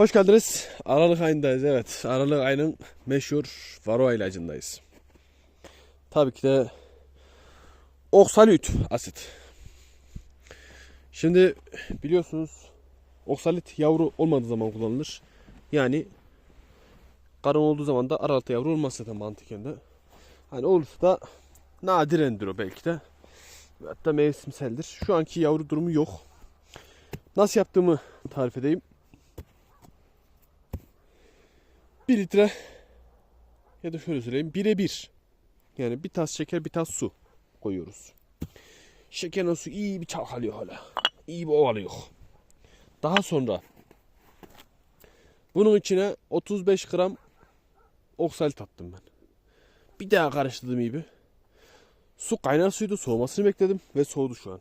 Hoş geldiniz. Aralık ayındayız. Evet. Aralık ayının meşhur varroa ilacındayız. Tabii ki de oksalit asit. Şimdi biliyorsunuz oksalit yavru olmadığı zaman kullanılır. Yani karın olduğu zaman da aralıkta yavru olmaz zaten mantıken de. Hani olursa da nadirendir o belki de. Hatta mevsimseldir. Şu anki yavru durumu yok. Nasıl yaptığımı tarif edeyim. 1 litre ya da şöyle söyleyeyim 1'e 1. Yani bir tas şeker bir tas su koyuyoruz. Şeker o su iyi bir çalkalıyor hala. İyi bir ovalıyor. Daha sonra bunun içine 35 gram oksalit attım ben. Bir daha karıştırdım iyi bir. Su kaynar suydu soğumasını bekledim ve soğudu şu an.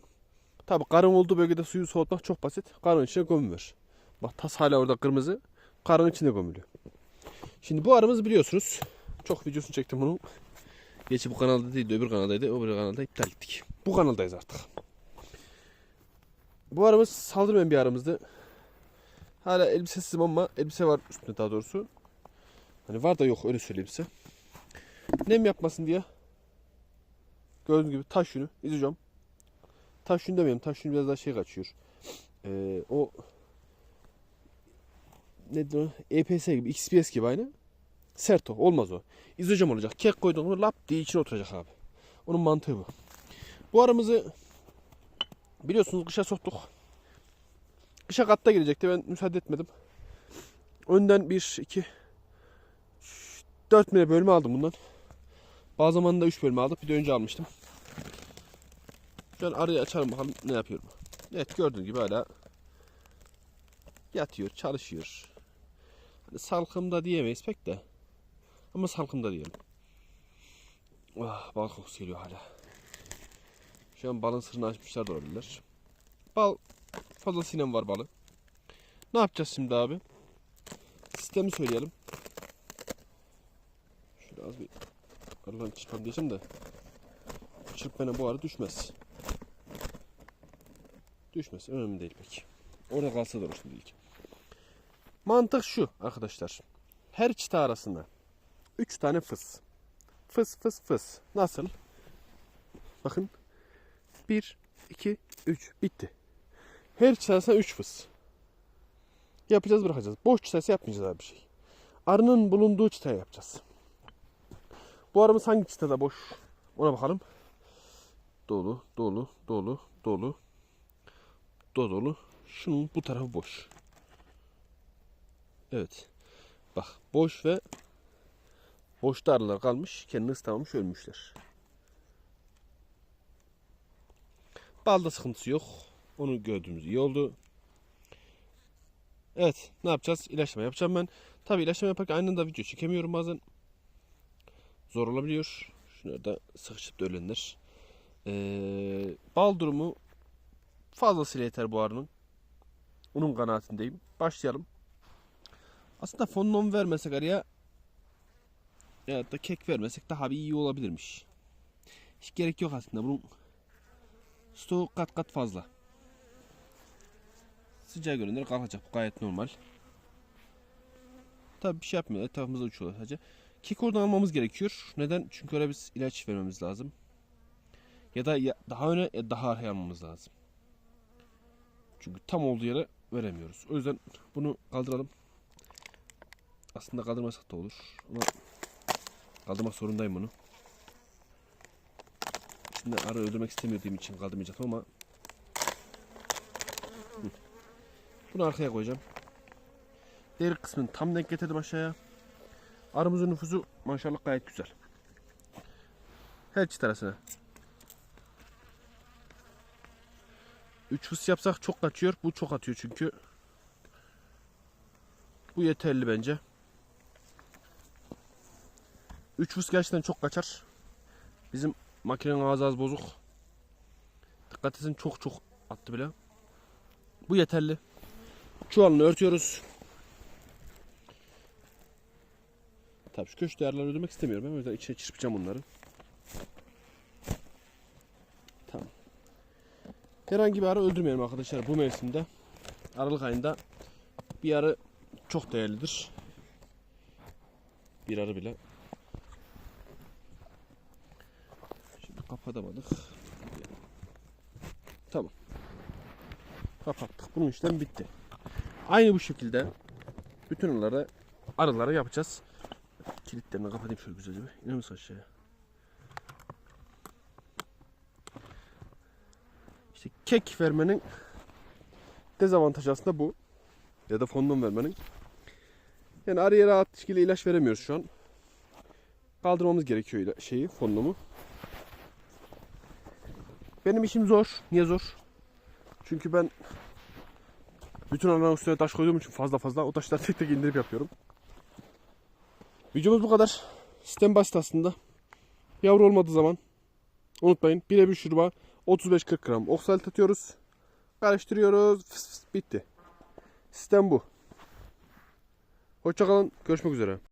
Tabi karın olduğu bölgede suyu soğutmak çok basit. Karın içine gömülür. Bak tas hala orada kırmızı. Karın içine gömülüyor. Şimdi bu arımız biliyorsunuz. Çok videosunu çektim bunun. Geçi bu kanalda değil öbür kanaldaydı. Öbür kanalda iptal ettik. Bu kanaldayız artık. Bu arımız saldırmayan bir arımızdı. Hala elbisesizim ama elbise var üstünde daha doğrusu. Hani var da yok öyle söyleyeyim size. Nem yapmasın diye. Gördüğünüz gibi taş yünü izleyeceğim. Taş yünü demeyeyim. Taş yünü biraz daha şey kaçıyor. Ee, o nedir o? EPS gibi, XPS gibi aynı. Sert o. Olmaz o. İzocam olacak. Kek koydun mu lap diye içine oturacak abi. Onun mantığı bu. Bu aramızı biliyorsunuz kışa soktuk. Kışa katta girecekti. Ben müsaade etmedim. Önden 1, 2, 4 mire bölme aldım bundan. Bazı zamanında 3 bölme aldık. Bir de önce almıştım. Şu an arayı açalım bakalım ne yapıyorum. Evet gördüğün gibi hala yatıyor, çalışıyor. Salkımda diyemeyiz pek de. Ama salkımda diyelim. Ah, bal kokusu geliyor hala. Şu an balın sırrını açmışlar da olabilirler. Bal fazlasıyla var balı. Ne yapacağız şimdi abi? Sistemi söyleyelim. Şöyle az bir Allah'ın çırpalım diyeceğim de çırpmana bu arı düşmez. Düşmez. Önemli değil pek. Orada kalsa da olur şimdilik. Mantık şu arkadaşlar. Her çıta arasında 3 tane fıs. Fıs fıs fıs. Nasıl? Bakın. 1, 2, 3. Bitti. Her çıta arasında 3 fıs. Yapacağız bırakacağız. Boş çıtaysa yapmayacağız abi bir şey. Arının bulunduğu çıtaya yapacağız. Bu arımız hangi çıtada boş? Ona bakalım. Dolu, dolu, dolu, dolu, dolu, dolu. Şunun bu tarafı boş. Evet. Bak boş ve boşta arılar kalmış. Kendini ıslamamış ölmüşler. Balda sıkıntısı yok. Onu gördüğümüz iyi oldu. Evet. Ne yapacağız? İlaçlama yapacağım ben. Tabi ilaçlama yaparken aynı anda video çekemiyorum bazen. Zor olabiliyor. Şunları da sıkışıp da ölenler. Ee, bal durumu fazlasıyla yeter bu arının. Onun kanaatindeyim. Başlayalım. Aslında fonlon vermesek araya ya da kek vermesek daha bir iyi olabilirmiş. Hiç gerek yok aslında. Bunun stoğu kat kat fazla. Sıcağı görünür kalkacak. Bu gayet normal. Tabi bir şey yapmıyor. Etrafımızda uçuyorlar sadece. Kek oradan almamız gerekiyor. Neden? Çünkü oraya biz ilaç vermemiz lazım. Ya da ya daha öne ya daha arkaya almamız lazım. Çünkü tam olduğu yere veremiyoruz. O yüzden bunu kaldıralım. Aslında kaldırmasak da olur. Ama kaldırmak zorundayım bunu. Şimdi arı öldürmek istemediğim için kaldırmayacaktım ama bunu arkaya koyacağım. Deri kısmını tam denk getirdim aşağıya. Arımızın nüfusu maşallah gayet güzel. Her çift arasına. 3 fıs yapsak çok kaçıyor. Bu çok atıyor çünkü. Bu yeterli bence. 3 fıs gerçekten çok kaçar. Bizim makinenin ağzı az bozuk. Dikkat edin çok çok attı bile. Bu yeterli. Çuvalını örtüyoruz. Tabii şu köşe değerlerini ödemek istemiyorum. Ben o yüzden içine çırpacağım onları. Tamam. Herhangi bir arı öldürmeyelim arkadaşlar bu mevsimde. Aralık ayında bir arı çok değerlidir. Bir arı bile. Kapatamadık. Tamam. Kapattık. Bunun işlem bitti. Aynı bu şekilde bütün arıları arılara yapacağız. Kilitlerini kapatayım şöyle güzelce bir. İner misin aşağıya? İşte kek vermenin dezavantajı aslında bu. Ya da fondom vermenin. Yani arıya rahat şekilde ilaç veremiyoruz şu an. Kaldırmamız gerekiyor şeyi, fondomu. Benim işim zor. Niye zor? Çünkü ben bütün arıların üstüne taş koyduğum için fazla fazla o taşları tek tek indirip yapıyorum. Videomuz bu kadar. Sistem basit aslında. Yavru olmadığı zaman unutmayın birebir şuruba 35-40 gram oksalt atıyoruz. Karıştırıyoruz. Fıs fıs, bitti. Sistem bu. Hoşçakalın. Görüşmek üzere.